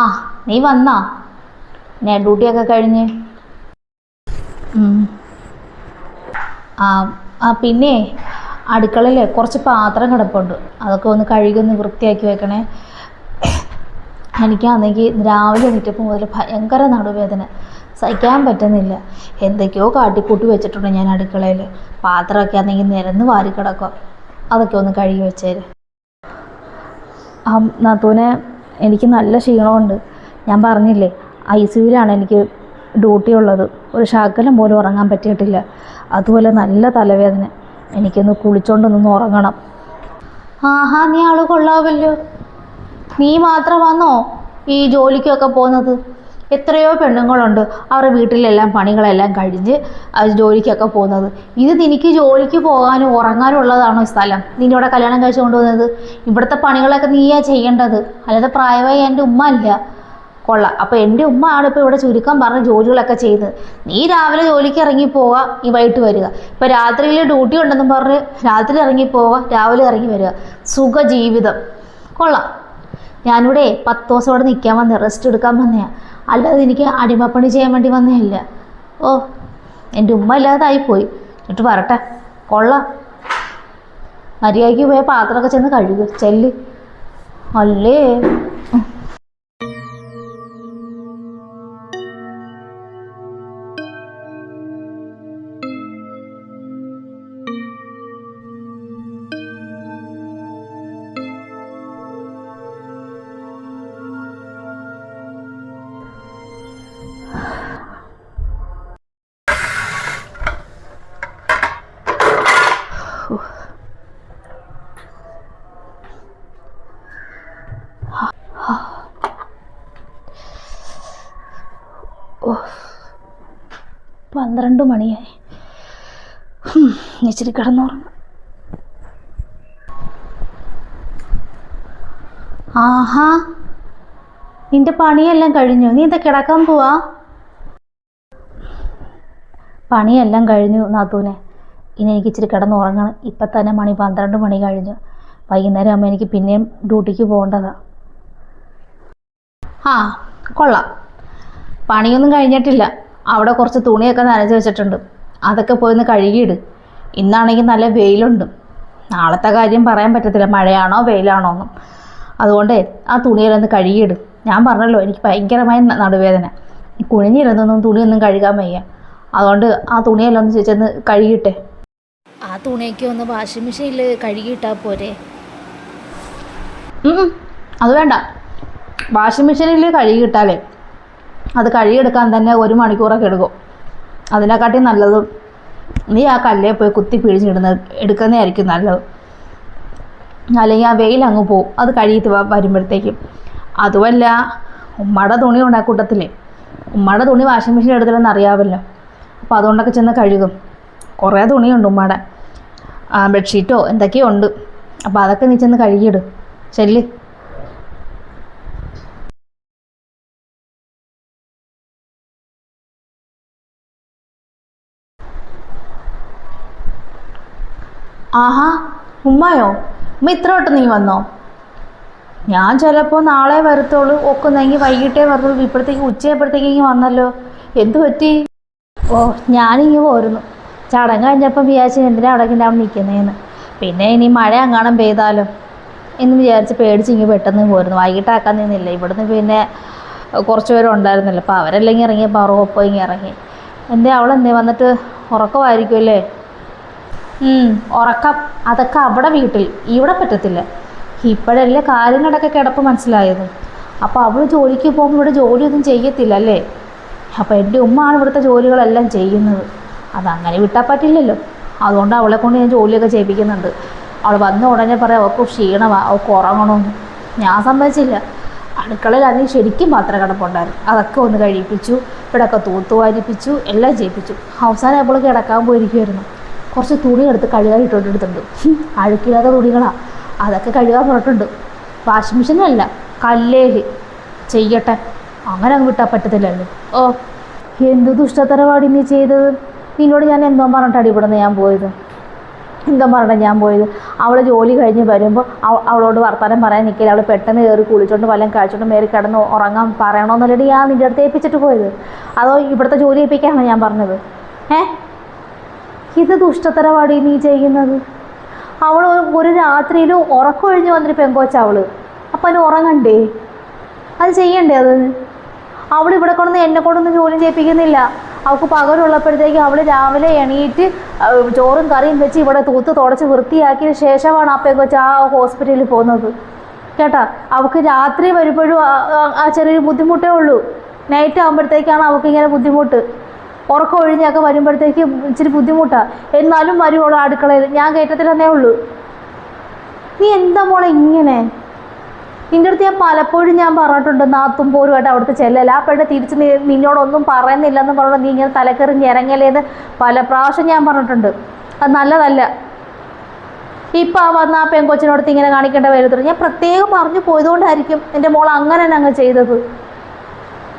ആ നീ വന്നാ? ഞാൻ ഡ്യൂട്ടിയൊക്കെ കഴിഞ്ഞ്. ആ ആ പിന്നെ അടുക്കളയിൽ കുറച്ച് പാത്രം കിടപ്പുണ്ട്. അതൊക്കെ ഒന്ന് കഴുകി ഒന്ന് വൃത്തിയാക്കി വെക്കണേ. എനിക്കാണെങ്കിൽ രാവിലെ എണീറ്റപ്പോൾ മുതൽ ഭയങ്കര നടുവേദന. സഹിക്കാൻ പറ്റുന്നില്ല. എന്തൊക്കെയോ കാട്ടിക്കൂട്ടി വെച്ചിട്ടുണ്ട് ഞാൻ അടുക്കളയിൽ പാത്രമൊക്കെ ആണെങ്കിൽ നിരന്ന് വാരി അതൊക്കെ ഒന്ന് കഴുകി വെച്ചേര്. ആ നാത്തൂനെ എനിക്ക് നല്ല ക്ഷീണമുണ്ട്. ഞാൻ പറഞ്ഞില്ലേ ഐ സിയുലാണ് എനിക്ക് ഡ്യൂട്ടി ഉള്ളത്. ഒരു ശകലം പോലും ഉറങ്ങാൻ പറ്റിയിട്ടില്ല. അതുപോലെ നല്ല തലവേദന. എനിക്കൊന്ന് കുളിച്ചോണ്ടൊന്ന് ഉറങ്ങണം. ആഹാ നീ ആൾ കൊള്ളാവല്ലോ. നീ മാത്രമാണോ ഈ ജോലിക്കൊക്കെ പോകുന്നത്? എത്രയോ പെണ്ണുങ്ങളുണ്ട്. അവരുടെ വീട്ടിലെല്ലാം പണികളെല്ലാം കഴിഞ്ഞ് അവർ ജോലിക്കൊക്കെ പോകുന്നത്. ഇത് നിനക്ക് ജോലിക്ക് പോകാനും ഉറങ്ങാനും ഉള്ളതാണോ സ്ഥലം? നിന്നെ ഇവിടെ കല്യാണം കഴിച്ചു കൊണ്ടുവന്നത്? ഇവിടുത്തെ പണികളൊക്കെ നീയാ ചെയ്യേണ്ടത്. അല്ലാതെ പ്രായമായി എന്റെ ഉമ്മ അല്ല. കൊള്ളാം. അപ്പോൾ എന്റെ ഉമ്മ ആണ് ഇപ്പോൾ ഇവിടെ ചുരുക്കം പറഞ്ഞ ജോലികളൊക്കെ ചെയ്യുന്നത്. നീ രാവിലെ ജോലിക്ക് ഇറങ്ങി പോവുക ഈ വൈകിട്ട് വരിക. ഇപ്പോൾ രാത്രിയിൽ ഡ്യൂട്ടി ഉണ്ടെന്നും പറഞ്ഞ് രാത്രി ഇറങ്ങി പോവുക രാവിലെ ഇറങ്ങി വരിക. സുഖ ജീവിതം കൊള്ളാം. ഞാനിവിടെ പത്ത് ദിവസം അവിടെ നിൽക്കാൻ വന്നേ റെസ്റ്റ് എടുക്കാൻ വന്നതാണ് അല്ലാതെ എനിക്ക് അടിമപ്പണി ചെയ്യാൻ വേണ്ടി വന്നതല്ല ഓ എന്റെ ഉമ്മ ഇല്ലാതായിപ്പോയി എന്നിട്ട് വരട്ടെ കൊള്ളാം. മര്യാദയ്ക്ക് പോയ പാത്രമൊക്കെ ചെന്ന് കഴുകും ചെല്ല്. അല്ലേ? ഉം. പന്ത്രണ്ട് മണിയായി. ഇച്ചിരി കിടന്നുറങ്ങാം. ആഹാ നിന്റെ പണിയെല്ലാം കഴിഞ്ഞു? നീ എന്താ കിടക്കാൻ പോവാ? പണിയെല്ലാം കഴിഞ്ഞു നാത്തൂനെ. ഇനി എനിക്ക് ഇച്ചിരി കിടന്നുറങ്ങണം. ഇപ്പം തന്നെ മണി പന്ത്രണ്ട് മണി കഴിഞ്ഞു. വൈകുന്നേരം ആകുമ്പോൾ എനിക്ക് പിന്നെയും ഡ്യൂട്ടിക്ക് പോകേണ്ടതാ. ആ കൊള്ളാം. പണിയൊന്നും കഴിഞ്ഞിട്ടില്ല. അവിടെ കുറച്ച് തുണിയൊക്കെ നനച്ച് വെച്ചിട്ടുണ്ട്. അതൊക്കെ പോയി ഒന്ന് കഴുകിയിട്. ഇന്നാണെങ്കിൽ നല്ല വെയിലുണ്ട്. നാളത്തെ കാര്യം പറയാൻ പറ്റത്തില്ല. മഴയാണോ വെയിലാണോ ഒന്നും. അതുകൊണ്ട് ആ തുണിയെല്ലാം ഒന്ന് കഴുകിയിട്. ഞാൻ പറഞ്ഞല്ലോ എനിക്ക് ഭയങ്കരമായ നടുവേദന. കുഴിഞ്ഞിരുന്നൊന്നും തുണിയൊന്നും കഴുകാൻ വയ്യ. അതുകൊണ്ട് ആ തുണിയെല്ലാം ഒന്ന് ചോദിച്ചൊന്ന് കഴുകിയിട്ടെ. ആ തുണിയൊക്കെ ഒന്ന് വാഷിംഗ് മെഷീനിൽ കഴുകിയിട്ടാൽ പോരെ. അത് വേണ്ട. വാഷിംഗ് മെഷീനിൽ കഴുകിയിട്ടാലേ. അത് കഴുകിയെടുക്കാൻ തന്നെ ഒരു മണിക്കൂറൊക്കെ എടുക്കും. അതിനെക്കാട്ടി നല്ലത് നീ ആ കല്ലേ പോയി കുത്തി പിഴിഞ്ഞിടുന്ന എടുക്കുന്നതായിരിക്കും നല്ലത്. അല്ലെങ്കിൽ ആ വെയിൽ അങ്ങ് പോവും. അത് കഴുകിയിട്ട് വരുമ്പോഴത്തേക്കും. അതുമല്ല ഉമ്മയുടെ തുണി ഉണ്ട് ആ കൂട്ടത്തില്ലേ ഉമ്മയുടെ തുണി വാഷിംഗ് മെഷീൻ എടുത്തില്ലെന്ന് അറിയാമല്ലോ അപ്പോൾ അതുകൊണ്ടൊക്കെ ചെന്ന് കഴുകും. കുറേ തുണിയുണ്ട് ഉമ്മയുടെ. ബെഡ്ഷീറ്റോ എന്തൊക്കെയോ ഉണ്ട്. അപ്പോൾ അതൊക്കെ നീ ചെന്ന് കഴുകിയിടും. ചെല്ല്. ആഹാ ഉമ്മയോ? ഉമ്മ ഇത്ര വട്ടം നീ വന്നോ? ഞാൻ ചിലപ്പോൾ നാളെ വരത്തുള്ളൂ. ഒക്കുന്നെങ്കിൽ വൈകിട്ടേ വരത്തുള്ളൂ. ഇപ്പോഴത്തേക്ക് ഉച്ചയപ്പോഴത്തേക്ക് ഇങ്ങ് വന്നല്ലോ. എന്തു പറ്റി? ഓ ഞാനിങ്ങ് പോരുന്നു. ചടങ്ങ് കഴിഞ്ഞപ്പം വിചാരിച്ചു എന്തിനാ അവിടെ ഇങ്ങനെ അവിടെ നിൽക്കുന്നതെന്ന് പിന്നെ ഇനി മഴ അങ്ങാണം പെയ്താലോ എന്ന് വിചാരിച്ച് പേടിച്ച് ഇങ്ങ് പെട്ടെന്ന് പോരുന്നു. വൈകിട്ടാക്കാൻ നിന്നില്ല. ഇവിടുന്ന് പിന്നെ കുറച്ച് പേരുണ്ടായിരുന്നല്ലോ അപ്പോൾ അവരെല്ലാം ഇറങ്ങിയപ്പോൾ ഒപ്പം ഇങ്ങനെ ഇറങ്ങി. എന്തേ അവളെന്തേ? വന്നിട്ട് ഉറക്കമായിരിക്കുമല്ലേ ഉറക്കം അതൊക്കെ അവിടെ വീട്ടിൽ ഇവിടെ പറ്റത്തില്ല. ഇപ്പോഴല്ലേ കാര്യങ്ങളൊക്കെ കിടപ്പ് മനസ്സിലായത്. അപ്പോൾ അവൾ ജോലിക്ക് പോകുമ്പോൾ ഇവിടെ ജോലിയൊന്നും ചെയ്യത്തില്ല അല്ലേ? അപ്പോൾ എന്റെ ഉമ്മയാണ് ഇവിടുത്തെ ജോലികളെല്ലാം ചെയ്യുന്നത്. അതങ്ങനെ വിട്ടാൽ പറ്റില്ലല്ലോ. അതുകൊണ്ട് അവളെ കൊണ്ട് ഞാൻ ജോലിയൊക്കെ ചെയ്യിപ്പിക്കുന്നുണ്ട്. അവൾ വന്ന ഉടനെ പറയാം അവൾക്ക് ക്ഷീണമാണ് അവൾക്ക് ഉറങ്ങണമെന്ന് ഞാൻ സമ്മതിച്ചില്ല. അടുക്കളയിൽ അതിന് ശരിക്കും പാത്രം കിടപ്പുണ്ടായിരുന്നു. അതൊക്കെ ഒന്ന് കഴിപ്പിച്ചു ഇവിടെയൊക്കെ തൂത്തുവാരിപ്പിച്ചു എല്ലാം ചെയ്യിപ്പിച്ചു. അവസാനം അവൾ കിടക്കാൻ പോയിരിക്കുമായിരുന്നു കുറച്ച് തുണി എടുത്ത് കഴുകാൻ ഇട്ടുകൊണ്ടിട്ടുണ്ട് അഴുക്കില്ലാത്ത തുണികളാണ് അതൊക്കെ കഴുകാൻ പറഞ്ഞിട്ടുണ്ട്. വാഷിംഗ് മെഷീനല്ല കല്ലേൽ ചെയ്യട്ടെ. അങ്ങനെ അങ്ങ് വിട്ടാൽ പറ്റത്തില്ലല്ലോ. ഓ എന്ത് ദുഷ്ടത്തരവാടി നീ ചെയ്തത്? നിന്നോട് ഞാൻ എന്തോ പറഞ്ഞിട്ടാണ് ഇവിടെ നിന്ന് ഞാൻ പോയത്? എന്തോ പറഞ്ഞാൽ ഞാൻ പോയത്? അവൾ ജോലി കഴിഞ്ഞ് വരുമ്പോൾ അവ- അവളോട് വർത്തമാനം പറയാൻ നിൽക്കില്ല അവൾ പെട്ടെന്ന് കയറി കുളിച്ചോണ്ട് വല്ലതും കഴിച്ചോണ്ട് മേറി കിടന്ന് ഉറങ്ങാൻ പറയണമെന്നല്ലേ ഞാൻ നിന്റെ അടുത്ത് ഏൽപ്പിച്ചിട്ട് പോയത്. അതോ ഇവിടുത്തെ ജോലി ഏൽപ്പിക്കാനാണ് ഞാൻ പറഞ്ഞത്? ഏ? ഇത് ദുഷ്ടത്തരവാടി നീ ചെയ്യുന്നത്? അവൾ ഒരു രാത്രിയിൽ ഉറക്കമൊഴിഞ്ഞ് വന്നൊരു പെങ്കോച്ച അവൾ അപ്പം അതിന് ഉറങ്ങണ്ടേ? അത് ചെയ്യണ്ടേ അത്? അവൾ ഇവിടെ കൊണ്ടൊന്നും എന്നെ കൊണ്ടൊന്നും ജോലി ചെയ്യിപ്പിക്കുന്നില്ല. അവൾക്ക് പകലുള്ളപ്പോഴത്തേക്ക് അവൾ രാവിലെ എണീറ്റ് ചോറും കറിയും വെച്ച് ഇവിടെ തൂത്ത് തുടച്ച് വൃത്തിയാക്കിയ ശേഷമാണ് ആ പെങ്കൊച്ച് ആ ഹോസ്പിറ്റലിൽ പോകുന്നത്. കേട്ടാ? അവൾക്ക് രാത്രി വരുമ്പോഴും ആ ചെറിയൊരു ബുദ്ധിമുട്ടേ ഉള്ളൂ. നൈറ്റ് ആകുമ്പോഴത്തേക്കാണ് അവൾക്ക് ഇങ്ങനെ ബുദ്ധിമുട്ട്. ഉറക്കം ഒഴിഞ്ഞൊക്കെ വരുമ്പോഴത്തേക്ക് ഇച്ചിരി ബുദ്ധിമുട്ടാണ് എന്നാലും വരുവോളൂ അടുക്കളയിൽ. ഞാൻ കയറ്റത്തിലെന്നേ ഉള്ളൂ. നീ എന്താ മോളെ ഇങ്ങനെ? നിന്റെ അടുത്ത് ഞാൻ പലപ്പോഴും ഞാൻ പറഞ്ഞിട്ടുണ്ട് നാത്തും പോരുമായിട്ട് അവിടുത്തെ ചെല്ലല ആ പെണ്ണ് തിരിച്ച് നീ നിന്നോടൊന്നും പറയുന്നില്ലെന്ന് പറഞ്ഞു നീ ഇങ്ങനെ തലക്കറി ഞെരങ്ങലേന്ന് പല പ്രാവശ്യം ഞാൻ പറഞ്ഞിട്ടുണ്ട്. അത് നല്ലതല്ല. ഇപ്പം ആ വന്ന ആ പെൺകൊച്ചിനോടത്ത് ഇങ്ങനെ കാണിക്കേണ്ട വരുത്തുള്ളൂ ഞാൻ പ്രത്യേകം പറഞ്ഞു പോയതുകൊണ്ടായിരിക്കും എന്റെ മോൾ അങ്ങനെ തന്നെ അങ്ങ് ചെയ്തത്.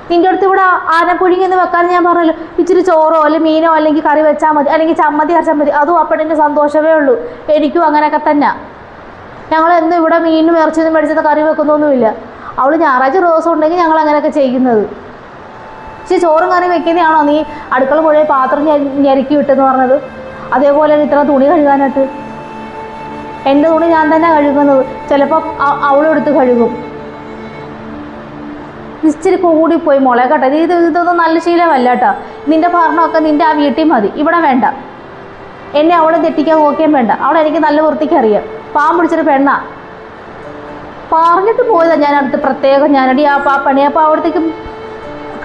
നിന്റെ അടുത്ത് ഇവിടെ ആനപ്പുഴിങ്ങി എന്ന് വെക്കാൻ ഞാൻ പറഞ്ഞല്ലോ. ഇച്ചിരി ചോറോ അല്ലെങ്കിൽ മീനോ അല്ലെങ്കിൽ കറി വെച്ചാൽ മതി. അല്ലെങ്കിൽ ചമ്മന്തി അരച്ചാൽ മതി. അതും അപ്പടിന്റെ സന്തോഷമേ ഉള്ളൂ. എനിക്കും അങ്ങനെയൊക്കെ തന്നെ. ഞങ്ങൾ എന്നും ഇവിടെ മീനും ഇറച്ചിയൊന്നും മേടിച്ചത് കറി വെക്കുന്നൊന്നുമില്ല. അവൾ ഞായറാഴ്ച ഒരു ദിവസം ഉണ്ടെങ്കിൽ ഞങ്ങൾ അങ്ങനെയൊക്കെ ചെയ്യുന്നത്. പക്ഷേ ചോറും കറി വെക്കുന്നതാണോ നീ? അടുക്കള മുഴുവൻ പാത്രം ഞെരുക്കി വിട്ടെന്ന് പറഞ്ഞത്. അതേപോലെ തന്നെ ഇത്ര തുണി കഴുകാനായിട്ട്. എന്റെ തുണി ഞാൻ തന്നെ കഴുകുന്നത്. ചിലപ്പോൾ അവളെടുത്ത് കഴുകും. ഇച്ചിരി കൂടിപ്പോയി മോളെ കേട്ടോ. ഇത് ഇത് ഇതൊന്നും നല്ല ശീലമല്ല കേട്ടോ. നിന്റെ ഭരണമൊക്കെ നിന്റെ ആ വീട്ടിൽ മതി. ഇവിടെ വേണ്ട. എന്നെ അവളെ തെറ്റിക്കാൻ നോക്കുകയും വേണ്ട. അവളെ എനിക്ക് നല്ല വൃത്തിക്ക് അറിയാം പാവം പിടിച്ചൊരു പെണ്ണാ. പറഞ്ഞിട്ട് പോയതാ ഞാൻ അടുത്ത് പ്രത്യേകം ഞാനടി ആ പാ പണി. അപ്പോൾ അവിടത്തേക്കും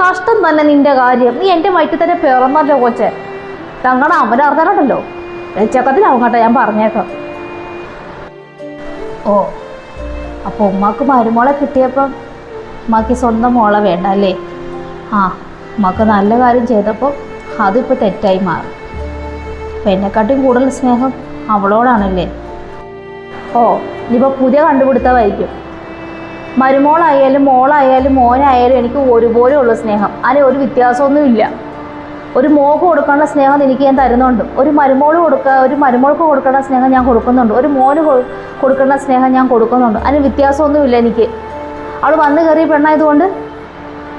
കഷ്ടം തന്നെ നിന്റെ കാര്യം. നീ എന്റെ വയറ്റിൽ തന്നെ പിറന്നല്ലോ കൊച്ചെ. തങ്ങളുടെ അവൻ അറിഞ്ഞാലുണ്ടല്ലോ. ചെക്കത്തിലാവും കേട്ടോ ഞാൻ പറഞ്ഞേക്കാം. ഓ അപ്പോൾ ഉമ്മാക്ക് മരുമോളെ കിട്ടിയപ്പം ഉമ്മാക്ക് സ്വന്തം മോളെ വേണ്ട അല്ലേ? ആ ഉമ്മാക്ക് നല്ല കാര്യം ചെയ്തപ്പോൾ അതിപ്പോൾ തെറ്റായി മാറും. അപ്പം എന്നെക്കാട്ടും കൂടുതൽ സ്നേഹം അവളോടാണല്ലേ? ഓ ഇനിയിപ്പോൾ പുതിയ കണ്ടുപിടുത്തമായിരിക്കും മരുമോളായാലും മോളായാലും മോനായാലും എനിക്ക് ഒരുപോലെ ഉള്ള സ്നേഹം. അതിന് ഒരു വ്യത്യാസമൊന്നുമില്ല. ഒരു മോക്ക് കൊടുക്കേണ്ട സ്നേഹം എനിക്ക് ഞാൻ തരുന്നുണ്ട്. ഒരു മരുമോൾ കൊടുക്ക ഒരു മരുമോൾക്ക് കൊടുക്കേണ്ട സ്നേഹം ഞാൻ കൊടുക്കുന്നുണ്ട്. ഒരു മോന് കൊടുക്കേണ്ട സ്നേഹം ഞാൻ കൊടുക്കുന്നുണ്ട്. അതിന് വ്യത്യാസമൊന്നുമില്ല എനിക്ക്. അവൾ വന്ന് കയറിയ പെണ്ണായതുകൊണ്ട്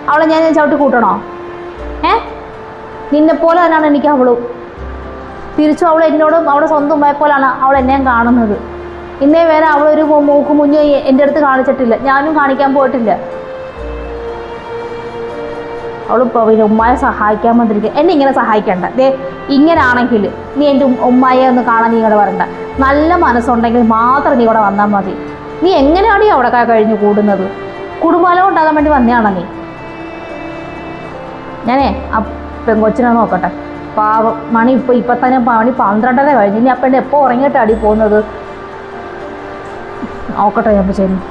അവളെ ഞാൻ ചവിട്ടി കൂട്ടണോ? ഏ? നിന്നെപ്പോലെ തന്നെയാണ് എനിക്ക് അവളും. തിരിച്ചും അവൾ എന്നോടും അവളെ സ്വന്തം പോലാണ് അവൾ എന്നെയും കാണുന്നത്. ഇന്നേ വരെ അവളൊരു മൂക്ക് മുഞ്ഞ് എന്റെ അടുത്ത് കാണിച്ചിട്ടില്ല. ഞാനും കാണിക്കാൻ പോയിട്ടില്ല. അവൾ പിന്നെ ഉമ്മയെ സഹായിക്കാൻ വന്നിരിക്കുക എന്നെ ഇങ്ങനെ സഹായിക്കണ്ട. ദേ ഇങ്ങനാണെങ്കിൽ നീ എന്റെ ഉമ്മയെ ഒന്ന് കാണാൻ നീ ഇവിടെ വരണ്ട. നല്ല മനസ്സുണ്ടെങ്കിൽ മാത്രം നീ ഇവിടെ വന്നാൽ മതി. നീ എങ്ങനെയാണ് ഈ അവിടെ കഴിഞ്ഞ് കൂടുന്നത്? കുടുംബാലം ഉണ്ടാകാൻ വേണ്ടി വന്നതാണോ നീ ഞാനേ ആ പെങ്കൊച്ചിനെ നോക്കട്ടെ. പാവം മണി ഇപ്പോൾ ഇപ്പം തന്നെ മണി പന്ത്രണ്ടര കഴിഞ്ഞ്. ഇനി അപ്പം എപ്പോ എപ്പോൾ ഉറങ്ങിയിട്ടാടി പോകുന്നത്? നോക്കട്ടെ ഞാൻ ചെയ്യുന്നു